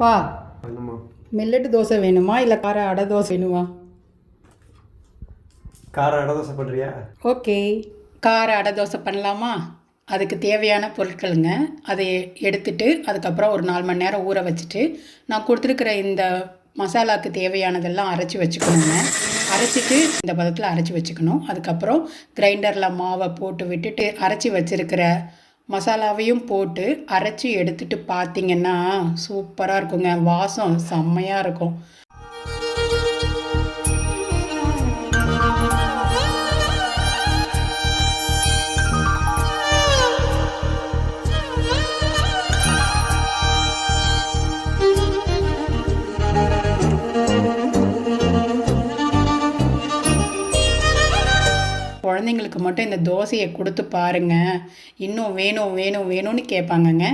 பா. மில்லட்டு தோசை வேணுமா? இல்லை கார அடை தோசை வேணுமா? கார அடை தோசை பண்ணுறியா ஓகே. கார அடை தோசை பண்ணலாமா? அதுக்கு தேவையான பொருட்களுங்க. அதை எடுத்துட்டு அதுக்கப்புறம் ஒரு நாலு மணி நேரம் ஊற வச்சுட்டு நான் கொடுத்துருக்குற இந்த மசாலாவுக்கு தேவையானதெல்லாம் அரைச்சி வச்சுக்கணுங்க. அரைச்சிட்டு இந்த பதத்தில் அரைச்சி வச்சுக்கணும். அதுக்கப்புறம் கிரைண்டரில் மாவை போட்டு விட்டுட்டு அரைச்சி வச்சிருக்கிற மசாலாவையும் போட்டு அரைச்சி எடுத்துட்டு பார்த்தீங்கன்னா சூப்பராக இருக்குங்க. வாசம் செம்மையாக இருக்கும். குழந்தைங்களுக்கு மட்டும் இந்த தோசையை கொடுத்து பாருங்க. இன்னும் வேணும் வேணும் வேணும்னு கேட்பாங்கங்க.